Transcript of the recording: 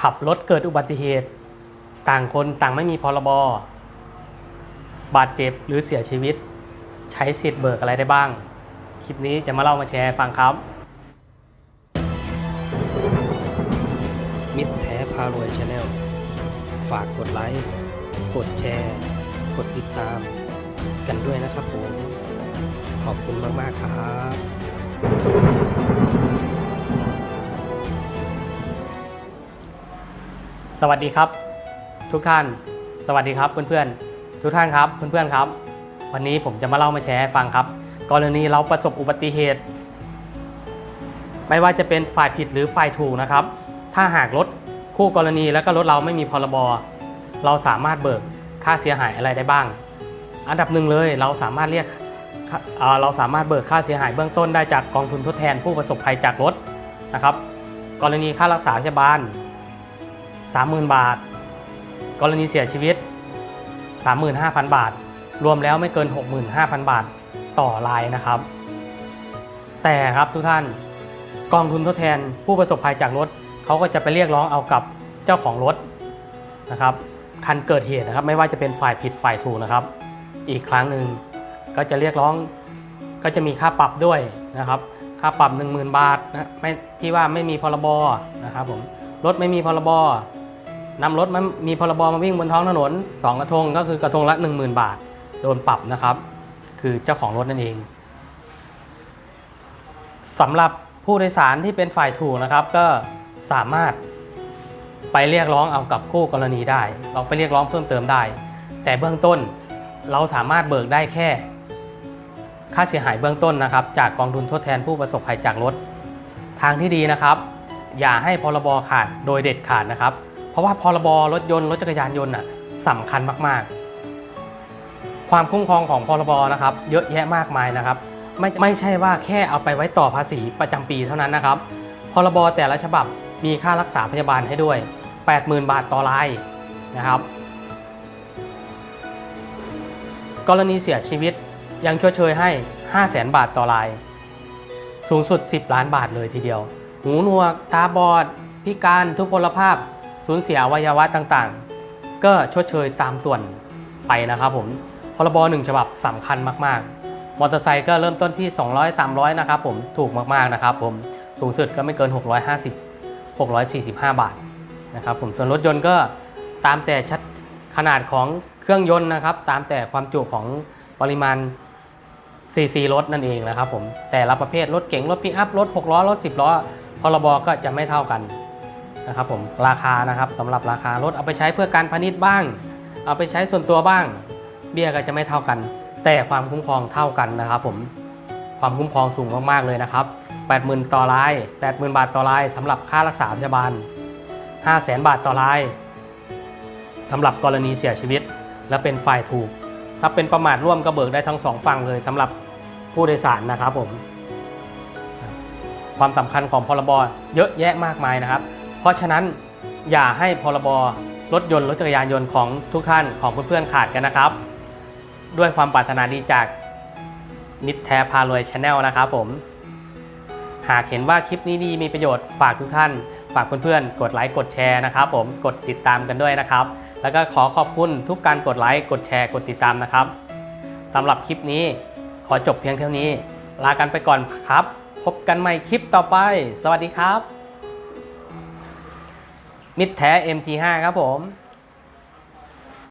ขับรถเกิดอุบัติเหตุ ต่างคนต่างไม่มีพรบ บาดเจ็บหรือเสียชีวิต ใช้สิทธิ์เบิกอะไรได้บ้าง คลิปนี้จะมาเล่ามาแชร์ฟังครับ มิตรแท้พารวยชาแนลฝากกดไลค์ กดแชร์ กดติดตาม กันด้วยนะครับผม ขอบคุณมาก ๆ ครับ วัสดีครับ ทุกท่าน สวัสดีครับเพื่อนๆ ทุกท่านครับเพื่อนๆครับ วันนี้ผมจะมาเล่ามาแชร์ให้ฟังครับ กรณีเราประสบอุบัติเหตุ ไม่ว่าจะเป็นฝ่ายผิดหรือฝ่ายถูกนะครับ ถ้าหากรถคู่กรณีแล้วก็รถเราไม่มีพรบเราสามารถเบิกค่าเสียหายอะไรได้บ้าง อันดับหนึ่งเลยเราสามารถเรียกเราสามารถเบิกค่าเสียหายเบื้องต้นได้จากกองทุนทดแทนผู้ประสบภัยจากรถนะครับ กรณีค่ารักษาพยาบาล 30,000 บาท กรณีเสียชีวิต 35,000 บาท รวมแล้วไม่เกิน 65,000 บาทต่อรายนะครับ แต่ครับทุกท่านกองทุนทดแทนผู้ประสบภัยจากรถเขาก็จะไปเรียกร้องเอากับเจ้าของรถนะครับคันเกิดเหตุนะครับ ไม่ว่าจะเป็นฝ่ายผิดฝ่ายถูกนะครับ อีกครั้งหนึ่งก็จะเรียกร้องก็จะมีค่าปรับด้วยนะครับ ค่าปรับ 10,000 บาทนะไม่ที่ว่าไม่มีพรบนะครับผมรถไม่มีพรบ นำรถมันมีพรบมาวิ่งบนท้องถนน 2 กระทงก็คือกระทงละ 10,000 บาท โดนปรับนะครับ คือเจ้าของรถนั่นเองสำหรับผู้โดยสารที่เป็นฝ่ายถูกนะครับ ก็สามารถไปเรียกร้องเอากับคู่กรณีได้ เราไปเรียกร้องเพิ่มเติมได้ แต่เบื้องต้นเราสามารถเบิกได้แค่ ค่าเสียหายเบื้องต้นนะครับ จากกองทุนทดแทนผู้ประสบภัยจากรถ ทางที่ดีนะครับ อย่าให้พรบขาดโดยเด็ดขาดนะครับ เพราะว่าพรบรถยนต์รถจักรยานยนต์น่ะสำคัญมากๆ ความคุ้มครองของพรบนะครับ เยอะแยะมากมายนะครับ ไม่ไม่ใช่ว่าแค่เอาไปไว้ต่อภาษีประจำปีเท่านั้นนะครับ พรบแต่ละฉบับมีค่ารักษาพยาบาลให้ด้วย 80,000 บาทต่อรายนะครับ กรณีเสียชีวิตยังชดเชยให้ 500,000บาทต่อราย สูงสุด 10 ล้านบาทเลยทีเดียว หูหนวก ตาบอด พิการ ทุพพลภาพ สูญเสียวัยวะต่างๆ ก็ชดเชยตามส่วนไปนะครับผมพรบหนึ่งฉบับสำคัญมากๆ มอเตอร์ไซค์ก็เริ่มต้นที่ 200 300 นะครับผมถูกมากๆนะครับผมสูงสุดก็ไม่เกิน 650 645 บาทนะครับผมส่วนรถยนต์ก็ตามแต่ชัดขนาดของเครื่องยนต์นะครับ ตามแต่ความจุของปริมาณซีซีรถนั่นเองนะครับผมแต่ละประเภทรถเก๋งรถปิกอัพรถ 6 ล้อรถ 10 ล้อพรบก็จะไม่เท่ากัน นะครับผมราคานะครับสำหรับราคารถเอาไปใช้เพื่อการพาณิชย์บ้าง เอาไปใช้ส่วนตัวบ้าง เบี้ยก็จะไม่เท่ากัน แต่ความคุ้มครองเท่ากันนะครับผมความคุ้มครองสูงมากๆเลยนะครับ 80,000 ต่อราย 80,000 บาทต่อรายสำหรับค่ารักษาพยาบาล 500,000 บาทต่อรายสำหรับกรณีเสียชีวิต และเป็นฝ่ายถูก ถ้าเป็นประมาทร่วมก็เบิกได้ทั้งสองฝั่งเลยสำหรับผู้โดยสารนะครับผมความสำคัญของพรบเยอะแยะมากมายนะครับ เพราะฉะนั้นอย่าให้พรบรถยนต์รถจักรยานยนต์ของทุกท่านของเพื่อนๆขาดกันนะครับ ด้วยความปรารถนาดีจากนิดแท้พารวยชาแนลนะครับผม หากเห็นว่าคลิปนี้ดีมีประโยชน์ฝากทุกท่าน ฝากเพื่อนๆกดไลค์กดแชร์นะครับผมกดติดตามกันด้วยนะครับ แล้วก็ขอขอบคุณทุกการกดไลค์กดแชร์กดติดตามนะครับสำหรับคลิปนี้ขอจบเพียงเท่านี้ ลากันไปก่อนครับ พบกันใหม่คลิปต่อไป สวัสดีครับ มิดแท้ MT5 ครับผม